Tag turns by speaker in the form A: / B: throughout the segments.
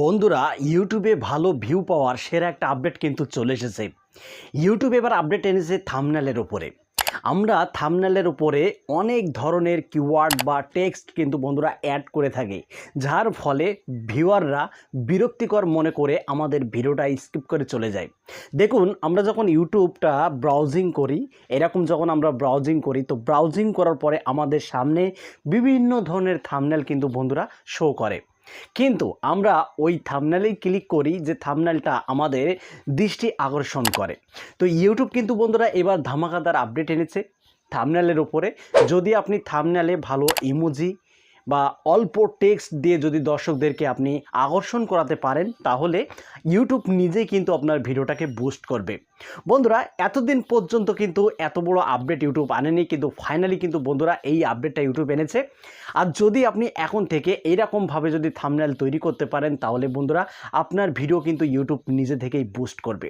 A: বন্ধুরা ইউটিউবে ভালো ভিউ পাওয়ার সেরা একটা আপডেট কিন্তু চলে এসেছে। ইউটিউব এবার আপডেট এনেছে থামনেলের উপরে। আমরা থামনেলের উপরে অনেক ধরনের কিওয়ার্ড বা টেক্সট কিন্তু বন্ধুরা অ্যাড করে থাকি, যার ফলে ভিউয়াররা বিরক্তিকর মনে করে আমাদের ভিডিওটা স্কিপ করে চলে যায়। দেখুন, আমরা যখন ইউটিউবটা ব্রাউজিং করি, এরকম যখন আমরা ব্রাউজিং করি, তো ব্রাউজিং করার পরে আমাদের সামনে বিভিন্ন ধরনের থামনেল কিন্তু বন্ধুরা শো করে। কিন্তু আমরা ওই থামনালেই ক্লিক করি যে থামনালটা আমাদের দৃষ্টি আকর্ষণ করে। তো ইউটিউব কিন্তু বন্ধুরা এবার ধামাকাদার আপডেট এনেছে। থামনালের ওপরে যদি আপনি থামনালে ভালো ইমোজি বা অল্প টেক্সট দিয়ে যদি দর্শকদেরকে আপনি আকর্ষণ করাতে পারেন, তাহলে ইউটিউব নিজেই কিন্তু আপনার ভিডিওটাকে বুস্ট করবে। বন্ধুরা, এতদিন পর্যন্ত কিন্তু এত বড় আপডেট ইউটিউব আনেনি, কিন্তু ফাইনালি কিন্তু বন্ধুরা এই আপডেটটা ইউটিউব এনেছে। আর যদি আপনি এখন থেকে এইরকমভাবে যদি থামনেল তৈরি করতে পারেন, তাহলে বন্ধুরা আপনার ভিডিও কিন্তু ইউটিউব নিজে থেকেই বুস্ট করবে।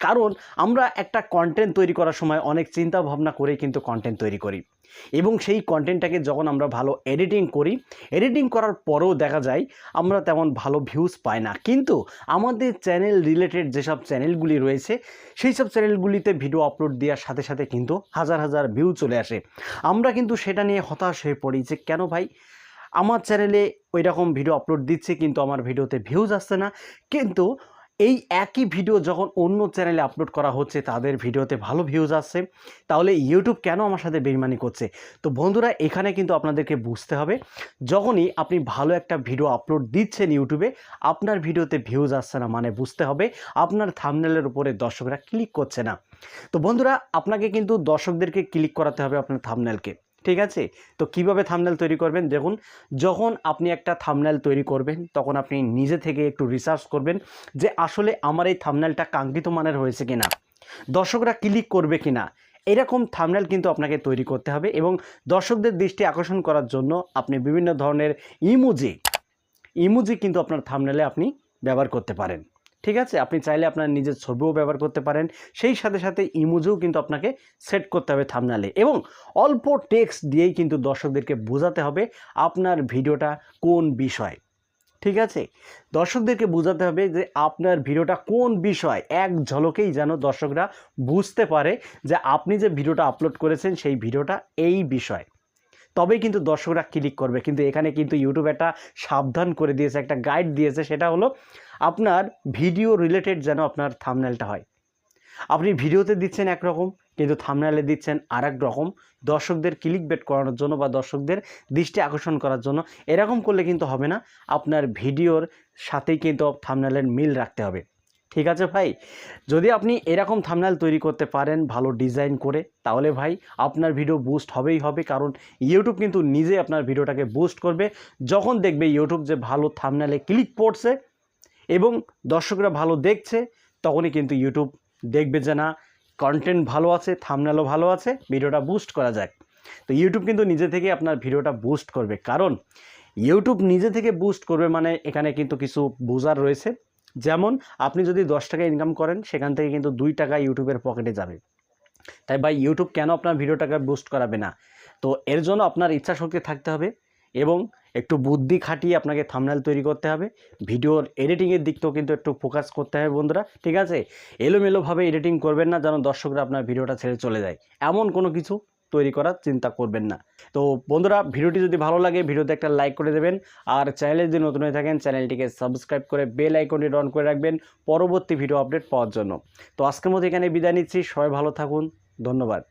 A: কারণ আমরা একটা কন্টেন্ট তৈরি করার সময় অনেক চিন্তা ভাবনা করে কিন্তু কন্টেন্ট তৈরি করি। এবং সেই কন্টেন্টটাকে যখন আমরা ভালো এডিটিং করি এডিটিং করার পরেও দেখা যায় আমরা তেমন ভালো ভিউজ পাই না। কিন্তু আমাদের চ্যানেল রিলেটেড যেসব চ্যানেলগুলি রয়েছে সেই সব চ্যানেলগুলিতে ভিডিও আপলোড দেওয়ার সাথে সাথে কিন্তু হাজার হাজার ভিউ চলে আসে। আমরা কিন্তু সেটা নিয়ে হতাশ হয়ে পড়ি যে কেন ভাই? আমার চ্যানেলে ওই রকম ভিডিও আপলোড দিচ্ছে কিন্তু আমার ভিডিওতে ভিউজ আসছে না। কিন্তু এই একই ভিডিও যখন অন্য চ্যানেলে আপলোড করা হচ্ছে, তাদের ভিডিওতে ভালো ভিউজ আসছে। তাহলে ইউটিউব কেন আমার সাথে বেইমানি করছে? তো বন্ধুরা, এখানে কিন্তু আপনাদেরকে বুঝতে হবে, যখনই আপনি ভালো একটা ভিডিও আপলোড দিচ্ছেন ইউটিউবে আপনার ভিডিওতে ভিউজ আসছে না মানে বুঝতে হবে, আপনার থামনেলের উপরে দর্শকরা ক্লিক করছে না। তো বন্ধুরা, আপনাকে কিন্তু দর্শকদেরকে ক্লিক করাতে হবে আপনার থামনেলকে ঠিক আছে? তো কীভাবে থামনেল তৈরি করবেন? দেখুন, যখন আপনি একটা থামনেল তৈরি করবেন, তখন আপনি নিজে থেকে একটু রিসার্চ করবেন যে আসলে আমার এই থামনেলটা কাঙ্ক্ষিত মানের হয়েছে কিনা। দর্শকরা ক্লিক করবে কিনা? এরকম থামনেল কিন্তু আপনাকে তৈরি করতে হবে এবং দর্শকদের দৃষ্টি আকর্ষণ করার জন্য আপনি বিভিন্ন ধরনের ইমোজি ইমোজি কিন্তু আপনার থামনেলে আপনি ব্যবহার করতে পারেন। ঠিক আছে? আপনি চাইলে আপনার নিজের ছবিও ব্যবহার করতে পারেন। সেই সাথে সাথে ইমোজিও কিন্তু আপনাকে সেট করতে হবে থামনালে এবং অল্প টেক্সট দিয়েই কিন্তু দর্শকদেরকে বোঝাতে হবে আপনার ভিডিওটা কোন বিষয়। ঠিক আছে? দর্শকদেরকে বোঝাতে হবে যে আপনার ভিডিওটা কোন বিষয়? এক ঝলকেই যেন দর্শকরা বুঝতে পারে যে আপনি যে ভিডিওটা আপলোড করেছেন সেই ভিডিওটা এই বিষয়। তবেই কিন্তু দর্শকরা ক্লিক করবে। কিন্তু এখানে কিন্তু ইউটিউব একটা সাবধান করে দিয়েছে, একটা গাইড দিয়েছে, সেটা হলো আপনার ভিডিও রিলেটেড যেন আপনার থামনেলটা হয়। আপনি ভিডিওতে দিচ্ছেন একরকম, কিন্তু থামনেলে দিচ্ছেন আর রকম। দর্শকদের ক্লিক বেট করানোর জন্য বা দর্শকদের দৃষ্টি আকর্ষণ করার জন্য এরকম করলে কিন্তু হবে না। আপনার ভিডিওর সাথেই কিন্তু থামনেলের মিল রাখতে হবে। ঠিক আছে ভাই? যদি আপনি এরকম থামনেল তৈরি করতে পারেন, ভালো ডিজাইন করে, তাহলে ভাই আপনার ভিডিও বুস্ট হবেই হবে। কারণ ইউটিউব কিন্তু নিজে আপনার ভিডিওটাকে বুস্ট করবে। যখন দেখবে ইউটিউব যে ভালো থামনেলে ক্লিক পড়ছে এবং দর্শকরা ভালো দেখছে, তখনই কিন্তু ইউটিউব দেখবে যে না কন্টেন্ট ভালো আছে থামনেলও ভালো আছে ভিডিওটা বুস্ট করা যায় তো ইউটিউব কিন্তু নিজে থেকে আপনার ভিডিওটা বুস্ট করবে। কারণ ইউটিউব নিজে থেকে বুস্ট করবে মানে এখানে কিন্তু কিছু বোঝার রয়েছে। যেমন আপনি যদি দশ টাকা ইনকাম করেন, সেখান থেকে কিন্তু দুই টাকা ইউটিউবের পকেটে যাবে। তাই ভাই, ইউটিউব কেন আপনার ভিডিওটাকে বুস্ট করাবে না? তো এর জন্য আপনার ইচ্ছা শক্তি থাকতে হবে এবং একটু বুদ্ধি খাটিয়ে আপনাকে থামনেল তৈরি করতে হবে। ভিডিওর এডিটিংয়ের দিকটাও কিন্তু একটু ফোকাস করতে হবে বন্ধুরা, ঠিক আছে? এলোমেলোভাবে এডিটিং করবেন না যেন দর্শকরা আপনার ভিডিওটা ছেড়ে চলে যায়। এমন কোনো কিছু তৈরি করার চিন্তা করবেন না। তো বন্ধুরা, ভিডিওটি যদি ভালো লাগে, ভিডিওতে একটা লাইক করে দেবেন। আর চ্যানেলে যদি নতুন হয়ে থাকেন চ্যানেলটিকে সাবস্ক্রাইব করে বেল আইকনটি অন করে রাখবেন পরবর্তী ভিডিও আপডেট পাওয়ার জন্য। তো আজকের মতো এখানে বিদায় নিচ্ছি। সবাই ভালো থাকুন। ধন্যবাদ।